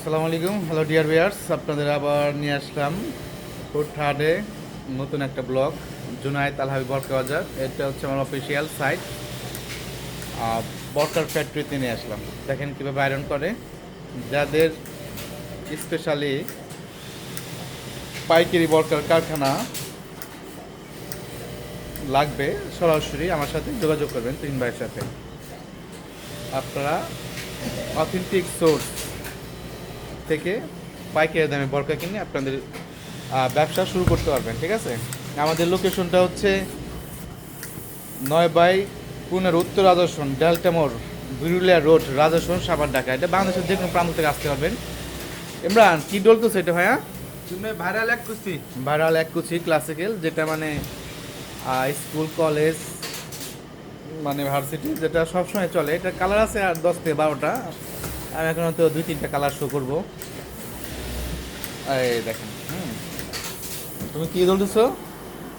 আসসালামু আলাইকুম। Hello dear viewers আপনাদের আবার নিয়ে আসলাম ফুড থার্ডে নতুন একটা ব্লগ জুনায়েদ আলহাবি বরকা বাজার। এটা হচ্ছে আমার অফিসিয়াল সাইট বরকার ফ্যাক্টরিতে নিয়ে আসলাম। দেখেন কীভাবে আয়রন করে। যাদের স্পেশালি পাইকারি বরকার কারখানা লাগবে, সরাসরি আমার সাথে যোগাযোগ করবেন তিন ভাইয়ের সাথে। আপনারা অথেন্টিক সোর্স থেকে পাইকারি দামে বরকা কিনে আপনাদের ব্যবসা শুরু করতে পারবেন ঠিক আছে? আমাদের লোকেশনটা হচ্ছে নয় বাই পুনের উত্তর রাজস্বন ডেল্টামোর বিরুলিয়া রোড রাজস্বন সাবার ঢাকা। এটা বাংলাদেশের যে কোনো প্রান্ত থেকে আসতে পারবেন। ইমরান কি ডলতেছে এটা ভাইয়া? তুমি ভাইরাল এক কুস্তি। ভাইরাল এক কুচি ক্লাসিক্যাল যেটা মানে স্কুল কলেজ মানে ভার্সিটি যেটা সবসময় চলে। এটা কালার আছে আর দশ থেকে বারোটা। আমি এখন তো দুই তিনটা কালার শো করব। এই দেখেন হুম। তুমি কি বলতেছো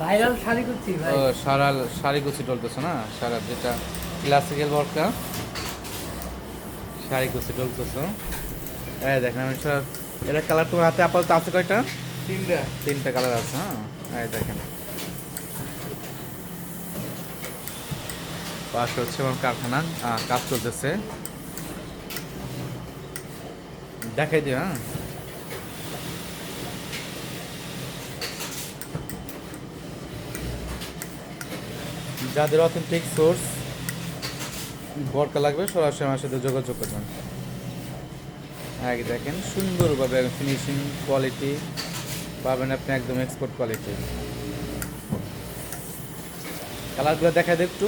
ভাইরাল শাড়ি করছি ভাই। ও সারা শাড়ি কুচি টলতেছো না? সারা যেটা ক্লাসিক্যাল বরকা শাড়ি কুচি টলতেছো এই দেখেন আমি সব এটা কালার তোমার হাতে আপাতত আছে কয়টা? তিনটা। তিনটা কালার আছে হ্যাঁ? এই দেখেন। পাশে হচ্ছে আমার কারখানা কাজ চলতেছে। দেখাই দিও হ্যাঁ। যাদের অথেন্টিক সোর্স বরকা লাগবে, সরাসরি আমার সাথে যোগাযোগ করবেন। আগে দেখেন, সুন্দরভাবে ফিনিশিং কোয়ালিটি পাবেন আপনি, একদম এক্সপোর্ট কোয়ালিটি কালারগুলো দেখা দেয় একটু।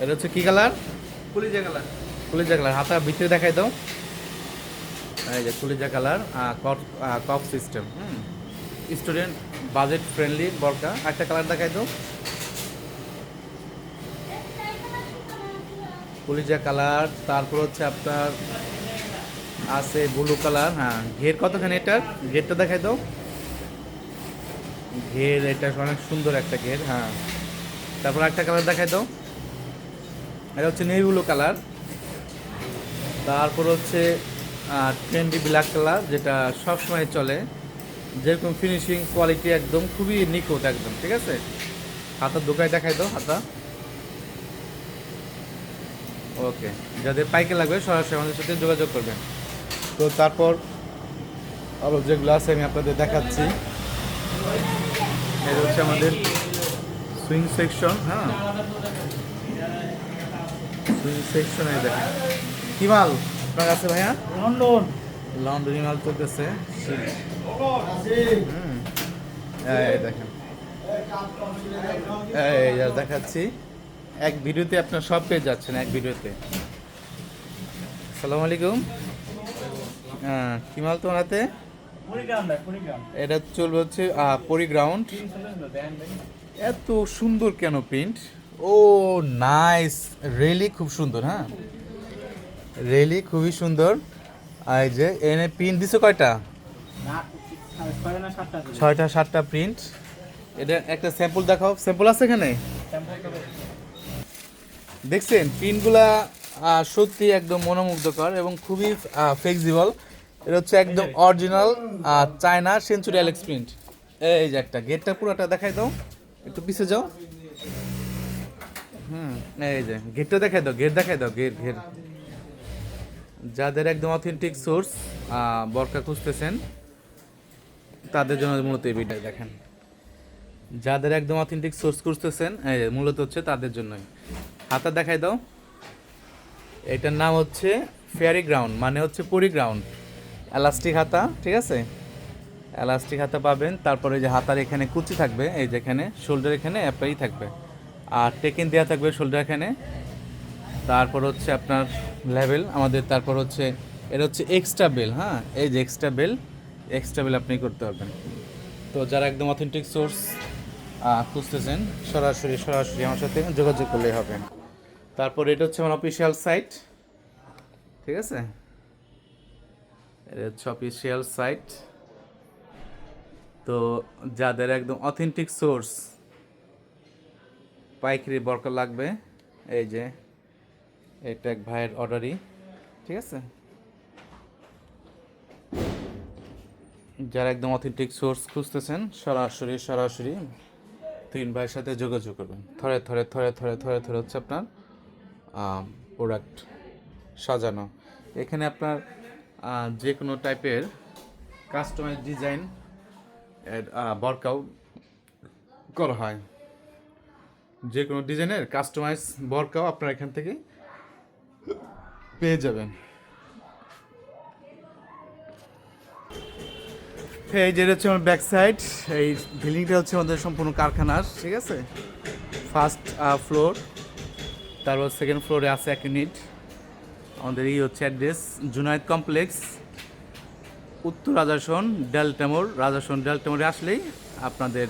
এটা হচ্ছে কী কালার? পুলিশে গেলা কুলিজা কালার হাতা ভিতরে দেখাই দাও। এই যে কুলিজা কালার কপ সিস্টেম হুম। স্টুডেন্ট বাজেট ফ্রেন্ডলি বরকা। একটা কালার দেখাই দাও। কুলিজা কালার তারপর হচ্ছে আপনার আছে ব্লু কালার হ্যাঁ ঘের কতখানি এটার? ঘেরটা দেখাই দাও। ঘের, এটা অনেক সুন্দর একটা ঘের হ্যাঁ। তারপর একটা কালার দেখাই দাও। এটা হচ্ছে নেভি ব্লু কালার তারপর হচ্ছে ট্রেন্ডি ব্ল্যাক কালার যেটা সবসময় চলে। যেরকম ফিনিশিং কোয়ালিটি একদম, খুবই নিখুঁত একদম, ঠিক আছে? হাতার দোকায় দেখাই দাও, হাতা। ওকে, যাদের পাইকে লাগবে সরাসরি আমাদের সাথে যোগাযোগ করবেন। তো তারপর আরও যেগুলো আছে আমি আপনাদের দেখাচ্ছি। এটা হচ্ছে আমাদের সুইং সেকশন হ্যাঁ? সুইং সেকশনে দেখেন। কি মাল আপনার কাছে ভাইয়া? লন্ডন। লন্ডনি মাল চলতেছে। এই দেখেন। এই দেখাচ্ছি। এক ভিডিওতে আপনার সব পেয়ে যাচ্ছেন এক ভিডিওতে। সালাম আলাইকুম। হ্যাঁ কি মাল তোমার হাতে এটা চলবে হচ্ছে পরিগ্রাউন্ড এত সুন্দর কেন প্রিন্ট? ও নাইস। রেলি খুব সুন্দর হ্যাঁ? রেলি খুবই সুন্দর। আর এই যে এনে প্রিন্ট দিছো কয়টা। ছয়টা সাতটা প্রিন্ট এটা একটা স্যাম্পল দেখাও। স্যাম্পল আছে এখানে? দেখছেন প্রিন্টগুলা সত্যি একদম মনোমুগ্ধকর এবং খুবই ফ্লেক্সিবল এটা হচ্ছে একদম original China century Alex print এই যে একটা গেটটা পুরোটা দেখাই দাও। একটু পিছে যাও। হুম, এই যে গেটটা দেখাই দাও গেট দেখাই দাও গেট ঘের যাদের একদম অথেন্টিক সোর্স বরকা খুঁজতেছেন, তাদের জন্য মূলত এই ভিডিও দেখেন। যাদের একদম অথেন্টিক সোর্স খুঁজতেছেন মূলত হচ্ছে তাদের জন্যই। হাতা দেখাই দাও। এটার নাম হচ্ছে ফেয়ারি গ্রাউন্ড মানে হচ্ছে পরি গ্রাউন্ড এলাস্টিক হাতা, ঠিক আছে? এলাস্টিক হাতা পাবেন, তারপরে যে হাতার এখানে কুচি থাকবে, এই যেখানে শোল্ডার এখানে অ্যাপ্লাই থাকবে। আর টেকিন দেওয়া থাকবে শোল্ডার এখানে। তারপর হচ্ছে আপনার লেভেল, আমাদের তারপর হচ্ছে এটা হচ্ছে এক্সট্রা বেল হ্যাঁ? এই যে এক্সট্রা বেল এক্সট্রা বেল আপনি করতে পারবেন। তো যারা একদম অথেন্টিক সোর্স খুঁজতেছেন, সরাসরি সরাসরি আমার সাথে যোগাযোগ করলেই হবে। তারপর এটা হচ্ছে আমার অফিসিয়াল সাইট ঠিক আছে? এটা হচ্ছে অফিসিয়াল সাইট তো যাদের একদম অথেন্টিক সোর্স পাইকারি বরকা লাগবে, এই যে এটা এক ভাইয়ের অর্ডারই ঠিক আছে? যারা একদম অথেন্টিক সোর্স খুঁজতেছেন সরাসরি সরাসরি তিন ভাইয়ের সাথে যোগাযোগ করবেন। থরে থরে থরে থরে থরে থরে হচ্ছে আপনার প্রোডাক্ট সাজানো। এখানে আপনার যে কোনো টাইপের কাস্টমাইজ ডিজাইন ওয়ার্কআউট করা হয়। যে কোনো ডিজাইনের কাস্টমাইজ বরকাও আপনারা এখান থেকে পেয়ে যাবেন। এই যে হচ্ছে আমার ব্যাক সাইড এই বিল্ডিংটা হচ্ছে আমাদের সম্পূর্ণ কারখানার, ঠিক আছে? ফার্স্ট ফ্লোর তারপর সেকেন্ড ফ্লোরে আছে এক ইউনিট আমাদের এই হচ্ছে অ্যাড্রেস জুনাইদ কমপ্লেক্স উত্তর রাজাসন ডেলটামোর রাজাসন ডেলটামোরে আসলেই আপনাদের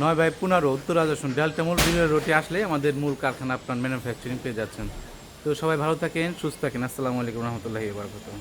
নয় বাই পনেরো, উত্তর রাজাসন ডেলটামোর বিলের রোডে আসলেই আমাদের মূল কারখানা আপনার ম্যানুফ্যাকচারিং পেয়ে যাচ্ছেন। তো সবাই ভালো থাকেন সুস্থ থাকেন। আসসালামু আলাইকুম রহমতুল্লাহি বারকাতুহ।